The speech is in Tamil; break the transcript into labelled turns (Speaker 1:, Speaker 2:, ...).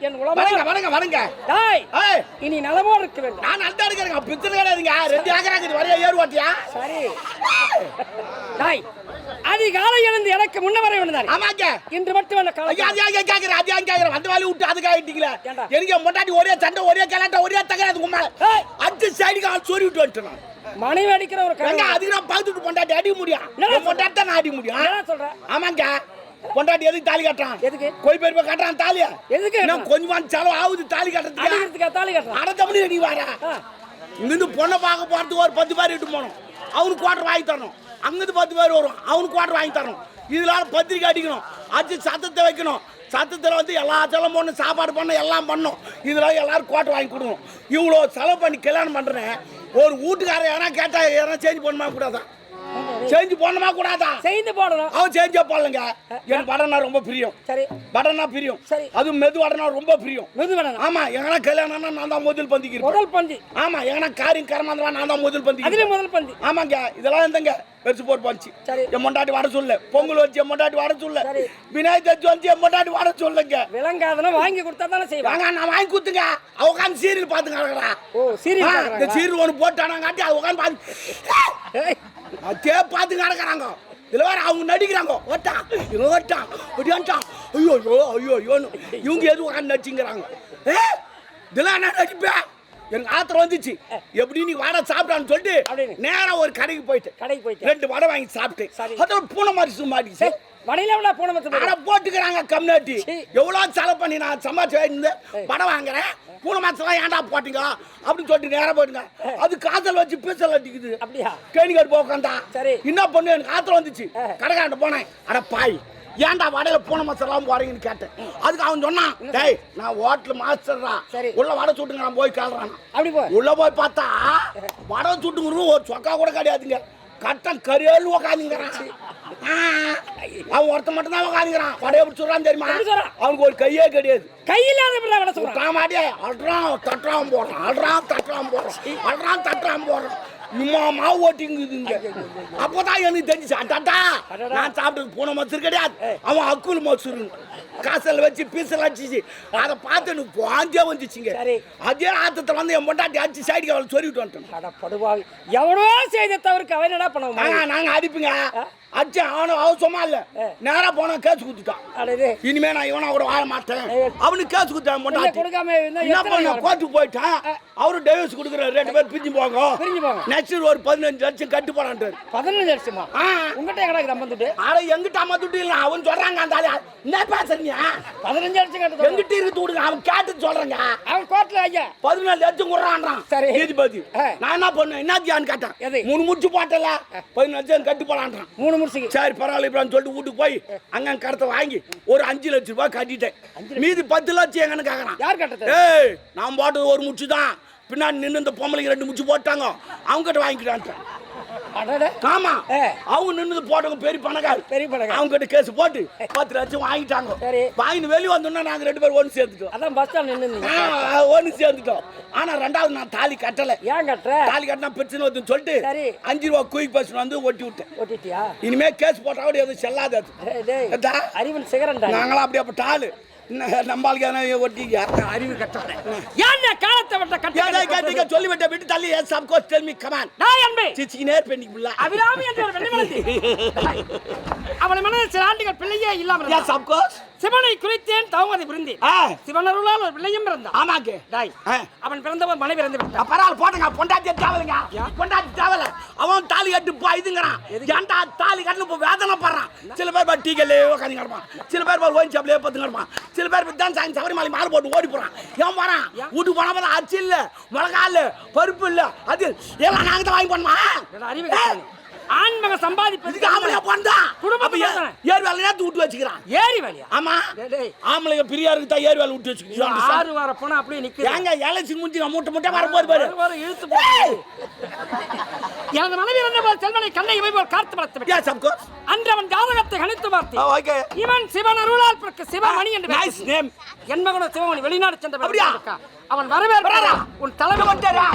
Speaker 1: வணங்க வணங்க
Speaker 2: டாய் இனி நலமோடு இருக்க வேண்டும்.
Speaker 1: நான் நல்லா இருக்கிறேங்க பிச்சனை கிடையாதுங்க ரெண்டு ஏக்கராங்க இது வரைய ஏறு ஓட்டியா
Speaker 2: சரி. டாய் அதிகாலை எழுந்து எனக்கு முன்ன வர வேண்டாம்
Speaker 1: ஆமாங்க.
Speaker 2: இன்று மட்டும் என்ன காலை
Speaker 1: ஐயா ஏன் கேக்குறேன் ஏன் கேக்குறேன் அந்த வேலையை விட்டு அதுக்கு ஆயிட்டீங்களா
Speaker 2: ஏன்டா?
Speaker 1: எனக்கு என் பொண்டாட்டி ஒரே சண்டை ஒரே கலாட்டம் ஒரே தகராது
Speaker 2: ஏய்.
Speaker 1: அஞ்சு சைடுக்கு ஆள் சொறி விட்டு வந்துட்டேன்.
Speaker 2: மனைவி அடிக்கிற ஒரு
Speaker 1: அதுக்கு நான் பார்த்துட்டு பொண்டாட்டி அடிக்க முடியும். என் பொண்டாட்டி தான் அடிக்க முடியும்.
Speaker 2: என்ன சொல்ற?
Speaker 1: ஆமாங்க. பொண்டாட்டி எதுக்கு தாலி கட்டுறான்.
Speaker 2: எதுக்கு?
Speaker 1: கோயில் பெருமை கட்டுறான் தாலியா.
Speaker 2: எதுக்கு?
Speaker 1: இன்னும் கொஞ்சமா செலவு ஆகுது தாலி கட்டுறதுக்கு.
Speaker 2: தாலி கட்டுறான்.
Speaker 1: அடத்தபடி நீ வாரா. இங்கிருந்து பொண்ணை பார்க்க போறதுக்கு ஒரு பத்து பேர் இட்டு போகணும். அவனுக்கு குவார்டர் வாங்கி தரணும். அங்கிருந்து பத்து பேர் வரும் அவனுக்கு குவார்டர் வாங்கி தரணும். இதனால பத்திரிக்கை அடிக்கணும். அடிச்சு சத்தத்தை வைக்கணும். சத்தத்தில் வந்து எல்லா செலவு பண்ணணும் சாப்பாடு பண்ண எல்லாம் பண்ணணும். இதெல்லாம் எல்லாரும் குவார்டர் வாங்கி கொடுக்கணும். இவ்வளோ செலவு பண்ணி கல்யாணம் பண்ணுறேன் ஒரு வீட்டுக்காரன் யாரா கேட்டா யாரா சேஞ்ச் பண்ணுமா கூடாதா சேஞ்ச் பண்ணுமா கூடாதா?
Speaker 2: செய்து போடணும்.
Speaker 1: அவன் சேஞ்சே போடலங்க எனக்கு வடனா ரொம்ப பிரியம்.
Speaker 2: சரி.
Speaker 1: வடனா பிரியம்.
Speaker 2: சரி.
Speaker 1: அதுவும் மெது வடனா ரொம்ப பிரியம்.
Speaker 2: மெது வேணும்
Speaker 1: ஆமா எங்கன்னா கல்யாணம்னா நான் தான் முதல் பந்திக்கு இருப்பேன்.
Speaker 2: முதல் பந்தி.
Speaker 1: ஆமா எங்கன்னா காரியம் கரமாந்தவா நான் தான் முதல் பந்தி
Speaker 2: அதுலயும் முதல் பந்தி.
Speaker 1: ஆமாங்க இதெல்லாம் இருந்தங்க பெருசு போர் பஞ்சு
Speaker 2: சரி.
Speaker 1: என் மொண்டாட்டி வர சொல்ல. பொங்கல் வச்சு என் மொண்டாட்டி வர சொல்ல. விநாயகர் சதுர்த்தி வந்து என் மொண்டாட்டி வர சொல்லுங்க.
Speaker 2: விளங்காதன வாங்கி கொடுத்தா தானே செய்வாங்க
Speaker 1: வாங்க நான் வாங்கி கொடுத்துங்க. அவ உட்காந்து சீரியல் பார்த்து கிடக்குறா
Speaker 2: ஓ சீரியல்
Speaker 1: இந்த சீரியல் ஒன்று போட்டானாங்காட்டி அது உட்காந்து பார்த்து அதே பார்த்து கிடக்குறாங்க இதுல வேற அவங்க நடிக்கிறாங்க. ஓட்டான் இவன் ஓட்டான் ஒடியான்ட்டான் ஐயோ ஐயோ ஐயோ ஐயோன்னு இவங்க எது உட்காந்து நடிச்சுங்கிறாங்க? ஏ? இதெல்லாம் என்ன நடிப்பேன் எனக்கு ஆத்திரம் வந்துச்சு. எப்படி நீ வடை சாப்பிட்டான்னு சொல்லிட்டு
Speaker 2: அப்படின்னு.
Speaker 1: நேரா ஒரு கடைக்கு போயிட்டேன்
Speaker 2: கடைக்கு போயிட்டு.
Speaker 1: ரெண்டு வடை வாங்கி சாப்பிட்டேன்.
Speaker 2: சரி.
Speaker 1: அதோட பூனை மாதிரி சும்மாடிச்சு
Speaker 2: வடையில போன
Speaker 1: அட போட்டுக்கிறாங்க கம்னாட்டி
Speaker 2: சீ.
Speaker 1: எவ்வளோ செலவு பண்ணி நான் இந்த வடை வாங்குறேன். பூனை மாசம்லாம் ஏன்டா போட்டீங்க? அப்படின்னு சொல்லிட்டு நேரா போயிடுங்க. அது காதல் வச்சு பீசல் அடிக்குது.
Speaker 2: அப்படியா?
Speaker 1: கேணிக்காடு போக உட்காந்தா
Speaker 2: சரி.
Speaker 1: என்ன பண்ணு எனக்கு ஆத்திரம் வந்துச்சு. கடைக்காண்ட போனேன். அட பாய் ஏன்டா வடையில பூனை மசாலாம் போறீங்கன்னு கேட்டேன். அதுக்கு அவன் சொன்னான் டேய் நான் ஹோட்டல் மாஸ்டர்டா. உள்ள வடை சுட்டுங்க நான் போய் கேள்றான்
Speaker 2: அப்படி போ.
Speaker 1: உள்ள போய் பார்த்தா வடை சுட்டுங்கிறது ஒரு சொக்கா கூட கிடையாதுங்க. கட்டம் கரியல் உக்காந்துங்கிறான். அவன் ஒருத்தன் மட்டும் தான் உக்காந்துங்கிறான். வடையை எப்படி சொல்றான் தெரியுமா? அவனுக்கு ஒரு கையே கிடையாது.
Speaker 2: கையில் விட சொல்றான்
Speaker 1: தாமாடியே அல்றான் தட்டுறான் போடுறான் அல்றான் தட்டுறான் போடுறான் அல்றான் தட்டுறான் போடுறான் இம்மா மாவு ஓட்டிங்குதுங்க. அப்போதான் எனக்கு தெரிஞ்சுச்சு. அட்டாட்டா
Speaker 2: அடடா.
Speaker 1: நான் சாப்பிட்டது பூனை மசூர் கிடையாது. அவன் அக்குள் மசூர் காசில் வச்சு பீசல் அடிச்சிச்சு. அதை பார்த்து எனக்கு வாந்தியா வந்துச்சுங்க. அதே ஆத்தத்தில் வந்து என் பொண்டாட்டி அடிச்சு சைடுக்கு அவளை சொல்லிட்டு வந்துட்டேன்.
Speaker 2: எவனோ செய்த தவிர்க்க அவன் என்னடா பண்ணுவான்
Speaker 1: நாங்க நாங்க அடிப்புங்க அடிச்சேன் அவனும் அவசரமா இல்ல. நேரா போனா கேஸ் குத்துட்டான் இனிமே நான் இவனை கூட வாழ மாட்டேன். அவனுக்கு கேஸ் குத்தான் என்ன பண்ண
Speaker 2: நாள்?
Speaker 1: கோர்ட்டுக்கு போயிட்டான் அவரு டைவர்ஸ் கொடுக்குறாரு ரெண்டு பேரும் பிரிஞ்சு போங்க. நெக்ஸ்ட் ஒரு பதினஞ்சு லட்சம் கட்டு போறான்ட்டாரு
Speaker 2: பதினஞ்சு
Speaker 1: ஆ.
Speaker 2: உங்ககிட்ட எங்கடா நம்ம துட்டு
Speaker 1: ஆனா எங்கிட்ட அம்மா துட்டு இல்ல அவன் சொல்றாங்க அந்த ஆளு. என்ன பேசுறீங்க?
Speaker 2: பதினஞ்சு வருஷம் கட்டு
Speaker 1: எங்கிட்ட இருக்கு விடுங்க அவன் கேட்டு சொல்றேங்க.
Speaker 2: அவன் கோர்ட்ல ஐயா.
Speaker 1: பதினாலு லட்சம் கொடுறான்றான்.
Speaker 2: சரி.
Speaker 1: நீதிபதி. நான் என்ன பண்ணேன்? என்னத்தியான்னு கேட்டேன்? மூணு முடிச்சு போட்டல பதினாலு லட்சம் கட்டு போறான்றான்.
Speaker 2: மூணு முடிச்சுக்கு
Speaker 1: சரி பரவாயில்ல இப்படின்னு சொல்லிட்டு வீட்டுக்கு போய் அங்க கடத்தை வாங்கி ஒரு அஞ்சு லட்சம் ரூபாய் கட்டிட்டேன். மீதி பத்து லட்சம் எங்கன்னு கேக்குறான்.
Speaker 2: யார் கட்டது
Speaker 1: ஏய் நான் போட்டது ஒரு முச்சு தான் பின்னாடி நின்று இந்த பொம்பளைக்கு ரெண்டு முச்சு போட்டாங்க. அவங்க கிட்ட வாங்கிக்கிட்டான்ட்டேன். ஆமா. அவங்க நின்று போட்டவங்க பெரிய பணக்கார.
Speaker 2: பெரிய பணக்கார.
Speaker 1: அவங்க கிட்ட கேஸ் போட்டு பத்து லட்சம் வாங்கிட்டாங்க.
Speaker 2: சரி.
Speaker 1: வாங்கிட்டு வெளியே வந்தோம்னா நாங்க ரெண்டு பேரும் ஒன்று சேர்ந்துட்டோம்.
Speaker 2: அதான் பஸ் ஸ்டாண்ட் நின்று
Speaker 1: ஒண்ணு சேர்ந்துட்டோம். ஆனா ரெண்டாவது நான் தாலி கட்டல.
Speaker 2: ஏன் கட்டுற?
Speaker 1: தாலி கட்டினா பிரச்சனை வருதுன்னு சொல்லிட்டு
Speaker 2: சரி.
Speaker 1: அஞ்சு ரூபா குயிக் பஸ் வந்து ஒட்டி விட்டேன்.
Speaker 2: ஓட்டிட்டியா
Speaker 1: இனிமே கேஸ் போட்டா கூட எதுவும் செல்லாது?
Speaker 2: அறிவன் சிகரண்டா
Speaker 1: நாங்களாம் அப்படியே அப்ப ஆளு என்ன நம்மளுக்கு எதனா ஒட்டிங்க
Speaker 2: அறிவு கட்டல ஏன் காலத்தை விட்ட
Speaker 1: கேட்டா
Speaker 2: கட்ட
Speaker 1: கேட்டீங்க? சொல்லி விட்ட விட்டு தள்ளி சப் கோர்ஸ் டெல் மீ கமான்
Speaker 2: நான் அன்பே.
Speaker 1: சிச்சி நேர் பெண்ணி புள்ள.
Speaker 2: அபிராமி என்ற அவளை மனதில் சில ஆண்டுகள் பிள்ளையே இருந்தாள்.
Speaker 1: சப் கோர்ஸ்
Speaker 2: சிவனை குறித்தேன் தவமதி புரிந்தி சிவனருளால் ஒரு பிள்ளையும் பிறந்தான்.
Speaker 1: ஆமாங்க
Speaker 2: டாய். அவன் பிறந்தவன் மனைவி இறந்து விட்டான்
Speaker 1: பரவாயில்ல போட்டுங்க. பொண்டாட்டி தேவலைங்க. பொண்டாட்டி தேவல. அவன் தாலி கட்டு இதுங்கிறான். ஏன்டா தாலி கட்டு இப்போ வேதனை படுறான் சில பேர் பா டீக்கல்லே உட்காந்து கிடப்பான். சில பேர் பா ஓயின் சாப்பிலே பத்து கிடப்பான். சில பேர் தான் சாயங்க சபரிமலை மாலை போட்டு ஓடி போறான். ஏன் வரான் வீட்டுக்கு போனா பார்த்தா அரிசி இல்ல மிளகா இல்ல பருப்பு இல்ல. அது எல்லாம் நாங்க தான் வாங்கி
Speaker 2: என்னோட அறிவு ஆண்மக சம்பாதிப்பதுக்கு
Speaker 1: ஆம்பளையா
Speaker 2: தானே.
Speaker 1: ஏறு வேலை நேரத்து விட்டு வச்சுக்கிறான்.
Speaker 2: ஏறி வழியா?
Speaker 1: ஆமா. ஆம்பளைங்க பிரியா இருக்கு தான் ஏறு வேலை விட்டு வச்சுக்கிறான்
Speaker 2: ஆறு வார போனா அப்படியே நிக்குது.
Speaker 1: ஏங்க எலசி முடிஞ்சு நான் மூட்டை மூட்டை வரப்போது பாரு.
Speaker 2: வர இழுத்து போகுது. எனது மனைவி இருந்த போது செல்வனை கண்ணை இவை போல் காத்து.
Speaker 1: எஸ் அப்கோர்ஸ்
Speaker 2: அன்று அவன் ஜாதகத்தை கணித்து பார்த்து
Speaker 1: ஓகே
Speaker 2: இவன் சிவன் அருளால் பிறக்க சிவமணி என்று பெயர்
Speaker 1: நைஸ் நேம்
Speaker 2: என் மகனும் சிவமணி வெளிநாடு சென்ற
Speaker 1: அப்படியா?
Speaker 2: அவன் வரவேற்பு? உன் தலைமை
Speaker 1: வந்துட்டாரா